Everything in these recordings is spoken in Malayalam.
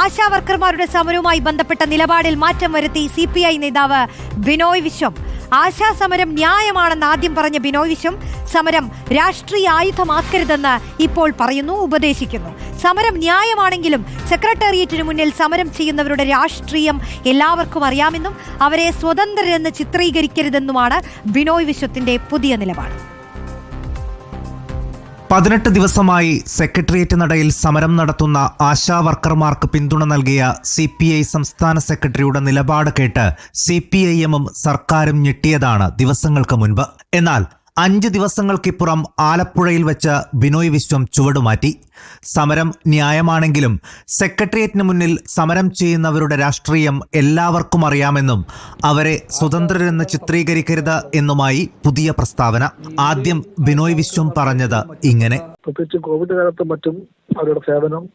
ആശാ വർക്കർമാരുടെ സമരവുമായി ബന്ധപ്പെട്ട നിലപാടിൽ മാറ്റം വരുത്തി സി പി ഐ നേതാവ് ബിനോയ് വിശ്വം. ആശാ സമരം ന്യായമാണെന്ന് ആദ്യം പറഞ്ഞ ബിനോയ് വിശ്വം സമരം രാഷ്ട്രീയ ആയുധമാക്കരുതെന്ന് ഇപ്പോൾ പറയുന്നു ഉപദേശിക്കുന്നു. സമരം ന്യായമാണെങ്കിലും സെക്രട്ടേറിയറ്റിന് മുന്നിൽ സമരം ചെയ്യുന്നവരുടെ രാഷ്ട്രീയം എല്ലാവർക്കും അറിയാമെന്നും അവരെ സ്വതന്ത്രരെന്ന് ചിത്രീകരിക്കരുതെന്നുമാണ് ബിനോയ് വിശ്വത്തിന്റെ പുതിയ നിലപാട്. പതിനെട്ട് ദിവസമായി സെക്രട്ടേറിയറ്റ് നടയിൽ സമരം നടത്തുന്ന ആശാ വർക്കർമാർക്ക് പിന്തുണ നൽകിയ സി പി ഐ സംസ്ഥാന സെക്രട്ടറിയുടെ നിലപാട് കേട്ട് സി പി ഐ എമ്മും സർക്കാരും ഞെട്ടിയതാണ് ദിവസങ്ങൾക്ക് മുൻപ്. എന്നാൽ അഞ്ച് ദിവസങ്ങൾക്കിപ്പുറം ആലപ്പുഴയിൽ വെച്ച് ബിനോയ് വിശ്വം ചുവടുമാറ്റി സമരം ന്യായമാണെങ്കിലും സെക്രട്ടേറിയറ്റിന് മുന്നിൽ സമരം ചെയ്യുന്നവരുടെ രാഷ്ട്രീയം എല്ലാവർക്കും അറിയാമെന്നും അവരെ സ്വതന്ത്രരെന്ന് ചിത്രീകരിക്കരുത് എന്നുമായി പുതിയ പ്രസ്താവന. ആദ്യം ബിനോയ് വിശ്വം പറഞ്ഞത് ഇങ്ങനെ. പ്രത്യേകിച്ച് കോവിഡ് കാലത്തും മറ്റും അവരുടെ സേവനം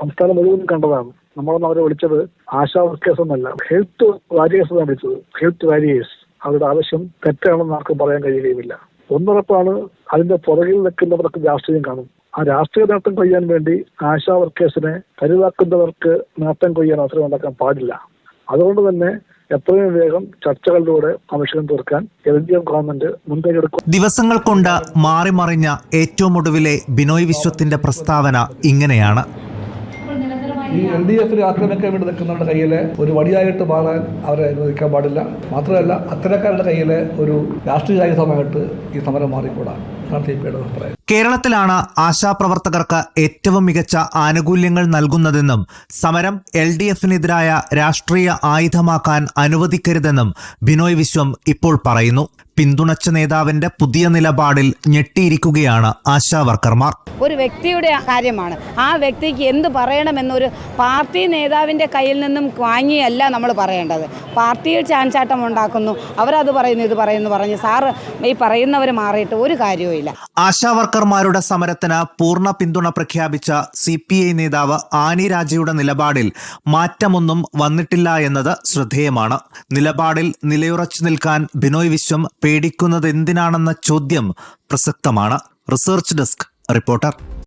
സംസ്ഥാനം മുഴുവൻ കണ്ടതാണ്. നമ്മളൊന്നും അവരെ വിളിച്ചത് ആശാ വർക്കേഴ്സ് എന്നല്ല ഹെൽത്ത് വാരിയേഴ്സ് വിളിച്ചത്. Health warriors. അവരുടെ ആവശ്യം തെറ്റാണെന്ന് ആർക്കും പറയാൻ കഴിയുകയുമില്ല. ഒന്നുറപ്പാണ് അതിന്റെ പുറകിൽ നിൽക്കുന്നവർക്ക് രാഷ്ട്രീയം കാണും. ആ രാഷ്ട്രീയ നേട്ടം കൊയ്യാൻ വേണ്ടി ആശാ വർക്കേഴ്സിനെ കരുതാക്കുന്നവർക്ക് നേട്ടം കൊയ്യാൻ അവസരം ഉണ്ടാക്കാൻ പാടില്ല. അതുകൊണ്ട് തന്നെ എത്രയും വേഗം ചർച്ചകളിലൂടെ കമ്മീഷൻ തീർക്കാൻ എൽ ഡി എഫ് ഗവൺമെന്റ് മുൻകൈയെടുക്കും. ദിവസങ്ങൾ കൊണ്ട് മാറി മറിഞ്ഞ ഏറ്റവും ഒടുവിലെ ബിനോയ് വിശ്വത്തിന്റെ പ്രസ്താവന ഇങ്ങനെയാണ്. ഈ എൽ ഡി എഫിൽ ആക്രമിക്കാൻ വേണ്ടി നിൽക്കുന്നവരുടെ കയ്യിൽ ഒരു വടിയായിട്ട് മാറാൻ അവരെ അനുവദിക്കാൻ പാടില്ല. മാത്രമല്ല അത്തരക്കാരുടെ കയ്യിൽ ഒരു രാഷ്ട്രീയ ആയുധമായിട്ട് ഈ സമരം മാറിക്കൂടാ. കേരളത്തിലാണ് ആശാപ്രവർത്തകർക്ക് ഏറ്റവും മികച്ച ആനുകൂല്യങ്ങൾ നൽകുന്നതെന്നും സമരം എൽ ഡി എഫിനെതിരായ രാഷ്ട്രീയ ആയുധമാക്കാൻ അനുവദിക്കരുതെന്നും ബിനോയ് വിശ്വം ഇപ്പോൾ പറയുന്നു. പിന്തുണച്ച നേതാവിന്റെ പുതിയ നിലപാടിൽ ഞെട്ടിയിരിക്കുകയാണ് ആശാ വർക്കർമാർ. ഒരു വ്യക്തിയുടെ കാര്യമാണ്. ആ വ്യക്തിക്ക് എന്ത് പറയണമെന്നൊരു പാർട്ടി നേതാവിന്റെ കയ്യിൽ നിന്നും വാങ്ങിയല്ല നമ്മൾ പറയേണ്ടത്. പാർട്ടിയിൽ ചാൻചാട്ടം ഉണ്ടാക്കുന്നു. അവരത് പറയുന്നു ഇത് പറയുന്നു പറഞ്ഞ് സാറ് ഈ പറയുന്നവർ മാറിയിട്ട് ഒരു കാര്യവുമില്ല ആശാ വർക്കർമാരുടെ സമരത്തിന് പൂർണ പിന്തുണ പ്രഖ്യാപിച്ച സി പി ഐ നേതാവ് ആനി രാജയുടെ നിലപാടിൽ മാറ്റമൊന്നും വന്നിട്ടില്ല എന്നത് ശ്രദ്ധേയമാണ്. നിലപാടിൽ നിലയുറച്ചു നിൽക്കാൻ ബിനോയ് വിശ്വം പേടിക്കുന്നത് എന്തിനാണെന്ന ചോദ്യം പ്രസക്തമാണ്. Research desk reporter.